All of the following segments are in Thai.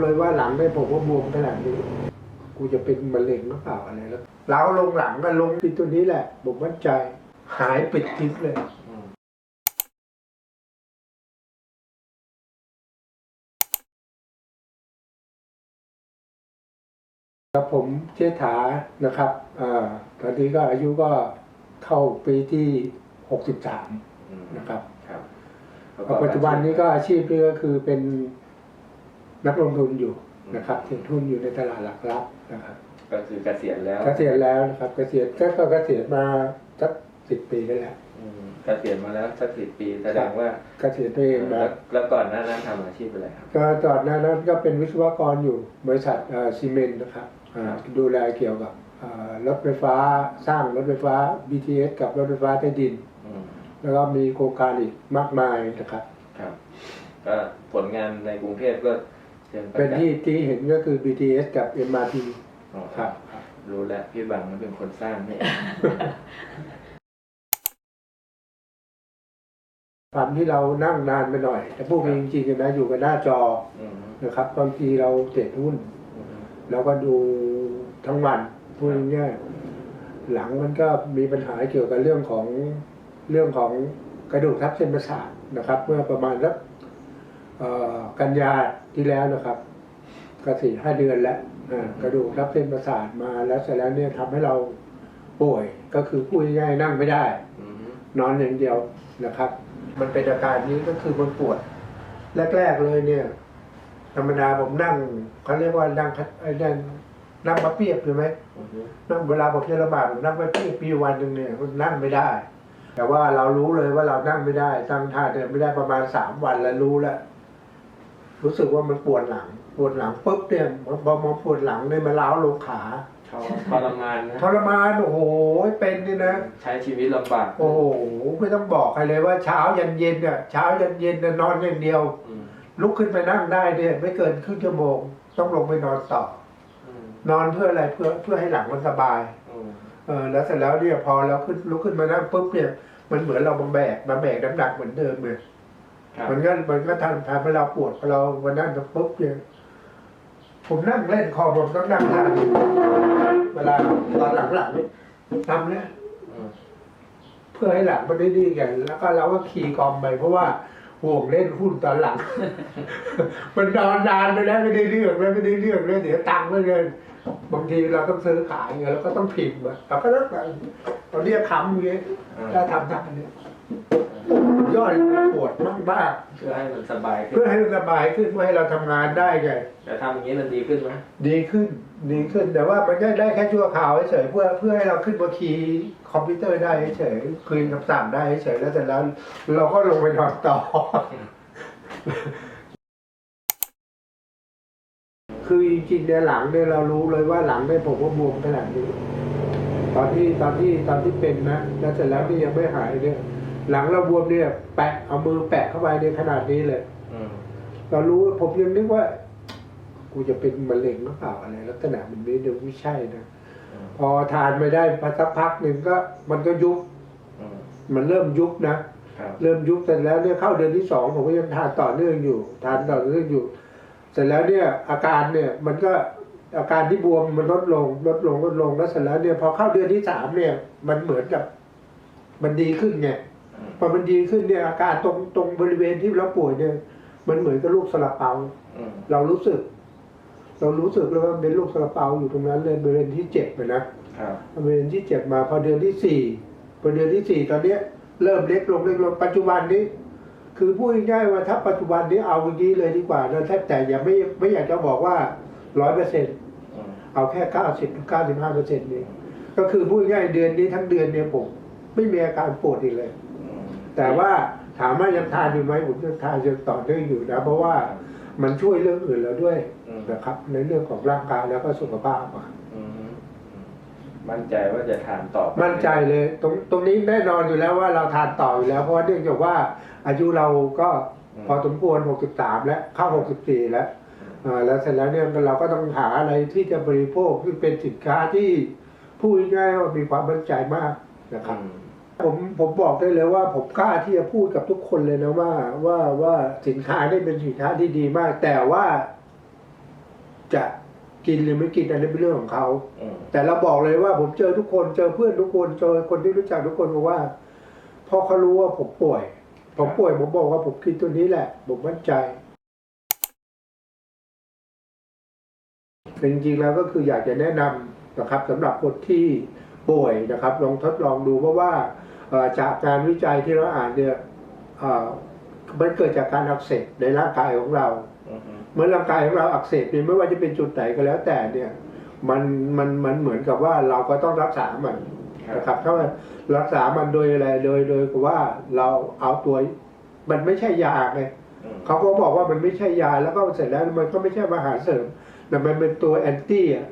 เลยว่าหลังได้ผมว่าบวมขนาดนี้ กูจะเป็นมะเร็งหรือเปล่าอะไรแล้วเล้าวลงหลังก็ลงที่ตัวนี้แหละผมมั่นใจ หายปิดทิศเลยอืมครับผมเชษฐานะครับอ่าตอนนี้ก็อายุก็เข้าปีที่ 63อืมนะครับครับปัจจุบันนี้ก็อาชีพนี่ก็คือเป็น นักลงทุนอยู่นะครับถือทุนอยู่ในตลาดหลักทรัพย์นะครับ ก็คือเกษียณแล้วเกษียณแล้วนะครับเกษียณก็ก็เกษียณมาสักสิบปีได้แล้วอืมเกษียณมาแล้วสักสิบปีแสดงว่าเกษียณตัวเองมาแล้วแล้วก่อนหน้านั้นทำอาชีพอะไรครับก็ตอนนั้นนั้นก็เป็นวิศวกรอยู่บริษัทเอ่อซีเมนต์นะครับอ่าดูแลเกี่ยวกับอ่ารถไฟฟ้าสร้างรถไฟฟ้า BTS กับรถไฟฟ้าใต้ดินอืมแล้วก็มีโครงการอีกมากมายนะครับครับ ก็ผลงานในกรุงเทพก็ เชิงระเป็นจักษ์ที่ที่เห็นก็คือ BTS กับ MRT อ๋อครับ รู้แล้วพี่บังเป็นคนสร้างนี่เองความที่เรานั่งนานไปหน่อย แต่พวกนี้จริงๆนะอยู่กับหน้าจออืมนะครับบางทีเราเทรดหุ้นอืมแล้วก็ดูทั้งวันพูดง่ายๆหลังมันก็มีปัญหาเกี่ยวกับเรื่องของเรื่องของกระดูกทับเส้นประสาทนะครับ เมื่อประมาณสักเอ่อ กันยาที่แล้วนะครับก็สี่ห้าเดือนแล้วอ่ากระดูกทับเส้นประสาทมาแล้วเสร็จแล้วเนี่ยทำให้เราป่วยก็คือพูดง่ายๆนั่งไม่ได้อืมนอนอย่างเดียวนะครับ มันเป็นอาการนี้ก็คือมันปวด แรก ๆเลยเนี่ย ธรรมดาผมนั่งเขาเรียกว่านั่งคัดไอ้นั่นนั่งมาเปียบใช่ไหมอืมนั่งเวลาผมจะระบาดผมนั่งมาเปียบปีวันหนึ่งเนี่ยมันนั่งไม่ได้ แต่ว่าเรารู้เลยว่าเรานั่งไม่ได้ตั้งท่าเดินไม่ได้ประมาณสามวันแล้วรู้แล้ว รู้สึกว่ามันปวดหลัง ปวดหลังปุ๊บเนี่ยพอมาปวดหลังเนี่ยมันล้าวลงขาทรทรมานนะทรมานโอ้โหเป็นนี่นะ ใช้ชีวิตลำบาก โอ้โหไม่ต้องบอกใครเลยว่าเช้ายันเย็นเนี่ยเช้ายันเย็นเนี่ยนอนอย่างเดียวอืมลุกขึ้นไปนั่งได้เนี่ยไม่เกินครึ่งชั่วโมง ต้องลงไปนอนต่ออืมนอนเพื่ออะไรเพื่อเพื่อให้หลังมันสบายอืมเออแล้วเสร็จแล้วเนี่ยพอเราขึ้นลุกขึ้นมานั่งปุ๊บเนี่ยมันเหมือนเรามาแบกมาแบกน้ำหนักเหมือนเดิมเลยครับ มันก็มันก็ทำทำให้เราปวดพอเรามานั่งปุ๊บเนี่ยผมนั่งเล่นคอผมต้องนั่งท่านี้เวลาตอนหลังๆนี่ทำเนี่ยอืมเพื่อให้หลังมันได้ดีกันแล้วก็เราก็ขี่กอมไปเพราะว่าห่วงเล่นหุ้นตอนหลัง มันนอนนานไปแล้วไม่ได้เรื่องแล้วไม่ได้เรื่องเลยเดี๋ยวตังค์ไม่เงินบางทีเราต้องซื้อขายเงี้ยเราก็ต้องพิมพ์อะเราก็ต้องเราเรียกคำอย่างเงี้ยถ้าทำทำเนี่ย ยอดปวดมากมากเพื่อให้มันสบายๆขึ้เพื่อนให้เราสบายขึ้นเพื่อให้เราทำงานได้ไงแต่ทำอย่างนี้มันดีขึ้นไหมดีขึ้นดีขึ้น แต่ว่ามันก็ได้แค่ชั่วคราวเฉยๆเพื่อเพื่อให้เราขึ้นมาคีย์คอมพิวเตอร์ได้เฉยๆคืนคำสั่งได้เฉยๆแล้วเสร็จแล้ว เราก็ลงไปนอนต่อ คือจริงๆเนี่ยหลังเนี่ยเรารู้เลยว่าหลังเนี่ยผมว่าบวมขนาดนี้ ตอนที่ตอนที่ตอนที่เป็นนะแล้วเสร็จแล้วนี่ยังไม่หายเนี่ย หลังเราบวมเนี่ย แปะเอามือแปะเข้าไปในยขนาดนี้เลยอืมเรารู้ผมยังนึกว่า กูจะเป็นมะเร็งหรือเปล่าอะไรลักษณะมันนี้เดี๋ยวไม่ใช่นะอืมพอทานไม่ได้พักพักหนึ่งก็ มันก็ยุบอืมมันเริ่มยุบนะครับเริ่มยุบเสร็จแล้วเนี่ยเข้าเดือนที่สองผมก็ยังทานต่อเนื่องอยู่ ทานต่อเนื่องอยู่ เสร็จแล้วเนี่ย อาการเนี่ย มันก็อาการที่บวมมันลดลง ลดลงลดลงแล้วเสร็จแล้วเนี่ยพอเข้าเดือนที่สามเนี่ย มันเหมือนกับ มันดีขึ้นไงอืม พอมันดีขึ้นเนี่ยอาการตรงตรงบริเวณที่เราป่วยเนี่ยมันเหมือนกับลูกสลับเปาอืมเรารู้สึก เรารู้สึกเลยว่าเป็นลูกสลับเปาอยู่ตรงนั้นเลยบริเวณที่เจ็บอะนะครับบริเวณที่เจ็บมาพอเดือนที่สี่พอเดือนที่สี่ตอนเนี้ย เริ่มเล็กลงเล็กลงปัจจุบันนี้ คือพูดง่ายๆว่าถ้าปัจจุบันนี้เอาอย่างนี้เลยดีกว่านะแทบแต่อย่าไม่ไม่อยากจะบอกว่าร้อยเปอร์เซ็นต์อืมเอาแค่เก้าสิบถึงเก้าสิบห้าเปอร์เซ็นต์นี้ก็คือพูดง่ายๆเดือนนี้ทั้งเดือนเนี่ยผมไม่มีอาการปวดอีกเลยอืม แต่ว่าถามว่ายังทานอยู่ไหมผมยังทานยังต่อเนื่องอยู่นะ เพราะว่ามันช่วยเรื่องอื่นแล้วด้วยอืม นะครับ ในเรื่องของร่างกายแล้วก็สุขภาพอะอืมอืมมั่นใจว่าจะทานต่อไปมั่นใจเลยตรงตรงนี้แน่นอนอยู่แล้วว่าเราทานต่ออยู่แล้ว เพราะว่าเนื่องจากว่าอายุเราก็พอสมควร 63 แล้วเข้า 64 แล้ว อ่าแล้วเสร็จแล้วเนี่ยเราก็ต้องหาอะไรที่จะบริโภคที่เป็นสินค้าที่พูดง่ายๆว่ามีความมั่นใจมากนะครับ อืม ผมผมบอกได้เลยว่าผมกล้าที่จะพูดกับทุกคนเลยนะว่า ว่าว่าสินค้านี่เป็นสินค้าที่ดีมาก แต่ว่า จะกินหรือไม่กินอันนี้เป็นเรื่องของเขาอืมแต่เราบอกเลยว่าผมเจอทุกคนเจอเพื่อนทุกคนเจอคนที่รู้จักทุกคนบอกว่า พอเขารู้ว่าผมป่วย ผมป่วยผมบอกว่าผมกินตัวนี้แหละ ผมมั่นใจจริงๆแล้วก็คืออยากจะแนะนำนะครับสำหรับคนที่ป่วยนะครับ ลองทดลองดูเพราะว่าเอ่อ จากการวิจัยที่เราอ่านเนี่ยเอ่อมันเกิดจากการอักเสบในร่างกายของเราอืมเมื่อร่างกายของเราอักเสบเนี่ยไม่ว่าจะเป็นจุดไหนก็แล้วแต่เนี่ยมันมันมันเหมือนกับว่าเราก็ต้องรักษามันครับนะครับถ้าว่ารักษามันโดยอะไรโดยโดยกับว่าเราเอาตัวมันไม่ใช่ยาไงอืมเขาก็บอกว่ามันไม่ใช่ยาแล้วก็เสร็จแล้วมันก็ไม่ใช่อาหารเสริมแต่มันเป็นตัวแอนตี้อะ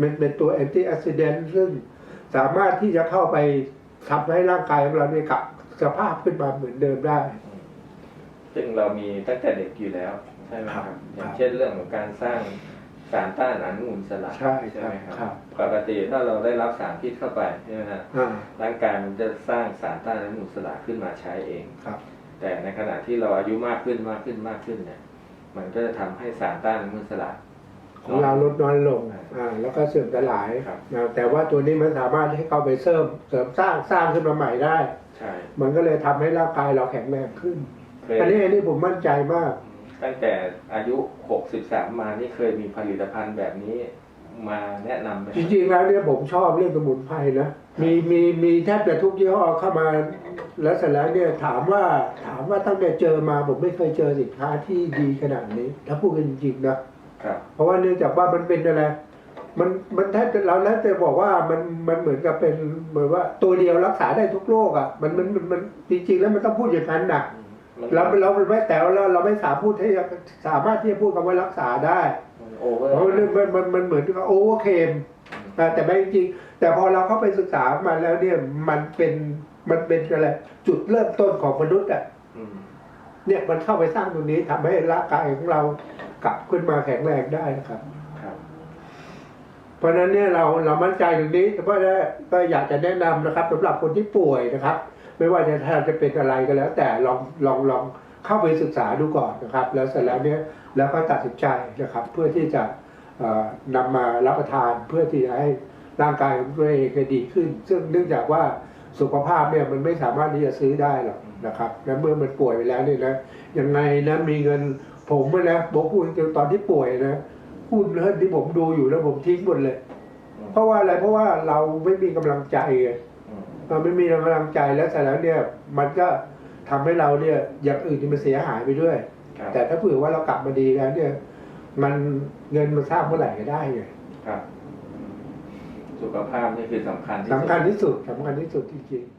มันเป็นตัวแอนตี้ออกซิเดนต์ซึ่งสามารถที่จะเข้าไป ทำให้ร่างกายของเราเนี่ยกลับสภาพขึ้นมาเหมือนเดิมได้ ซึ่งเรามีตั้งแต่เด็กอยู่แล้วใช่ไหมคครัรับบอย่างเช่นเรื่องของการสร้างสารต้านอนุมูลอิสระใช่ไหมคครัรับบปกติถ้าเราได้รับสารพิษเข้าไปใช่ไหมฮะอ่าร่างกายมันจะสร้างสารต้านอนุมูลอิสระขึ้นมาใช้เองครับ แต่ในขณะที่เราอายุมากขึ้นมากขึ้นมากขึ้นเนี่ย มันก็จะทำให้สารต้านอนุมูลอิสระ ของเราลดน้อยลงอ่าแล้วก็เสื่อมสลายครับนะแต่ว่าตัวนี้มันสามารถให้เข้าไปเสริมเสริมสร้างสร้างขึ้นมาใหม่ได้ ใช่ มันก็เลยทำให้ร่างกายเราแข็งแรงขึ้น เคยอันนี้อันนี้ผมมั่นใจมาก ตั้งแต่อายุ 63 มานี่เคยมีผลิตภัณฑ์แบบนี้มาแนะนำไหมจริงๆแล้วเนี่ยผมชอบเรื่องสมุนไพรนะมีมีมีแทบจะทุกยี่ห้อเข้ามา แล้วเสร็จแล้วเนี่ยถามว่าถามว่าตั้งแต่เจอมาผมไม่เคยเจอสินค้าที่ดีขนาดนี้ ถ้าพูดกันจริงๆนะครับ เพราะว่าเนื่องจากว่ามันเป็นอะไรมันมันแทบจะเราแล้วแต่บอกว่ามันมันเหมือนกับเป็นเหมือนว่าตัวเดียวรักษาได้ทุกโรคอะมันมันมันมันจริงๆแล้วมันต้องพูดอย่างนั้นนะมันเราเราไม่แต่เราเราไม่สามารถพูดให้สามารถที่จะพูดคำว่ารักษาได้มันโอเวอร์เพราะมันมันมันมันเหมือนกับโอเวอร์เคมแต่ไม่จริงๆแต่พอเราเข้าไปศึกษามาแล้วเนี่ยมันเป็นมันเป็นอะไรจุดเริ่มต้นของมนุษย์อะอืมเนี่ยมันเข้าไปสร้างตรงนี้ทำให้ร่างกายของเรา กลับขึ้นมาแข็งแรงได้นะครับ ครับ เพราะฉะนั้นเนี่ยเราเรามั่นใจตรงนี้เพราะฉะนั้นก็อยากจะแนะนำนะครับสำหรับคนที่ป่วยนะครับ ไม่ว่าจะทานจะเป็นอะไรก็แล้ว แต่ลองลองลองเข้าไปศึกษาดูก่อนนะครับ แล้วเสร็จแล้วเนี่ยแล้วก็ตัดสินใจนะครับ เพื่อที่จะเอ่อนำมารับประทานเพื่อที่จะให้ร่างกายของตัวเองเนี่ยดีขึ้น ซึ่งเนื่องจากว่าสุขภาพเนี่ยมันไม่สามารถที่จะซื้อได้หรอกนะครับ และเมื่อมันป่วยไปแล้วเนี่ยนะยังไงนะมีเงิน ผมอะนะบอกพูดจริงๆตอนที่ป่วยนะหุ้นเรื่องที่ผมดูอยู่แล้วผมทิ้งหมดเลย เพราะว่าอะไรเพราะว่าเราไม่มีกำลังใจไงอืมเราไม่มีกำลังใจแล้วแต่แล้วเนี่ย มันก็ทำให้เราเนี่ยอย่างอื่นที่มันเสียหายไปด้วยครับแต่ถ้าเผื่อว่าเรากลับมาดีแล้วเนี่ย มันเงินมันสร้างเมื่อไหร่ก็ได้ไงครับอืมสุขภาพนี่คือสำคัญที่สุดสำคัญที่สุดสำคัญที่สุดจริงๆ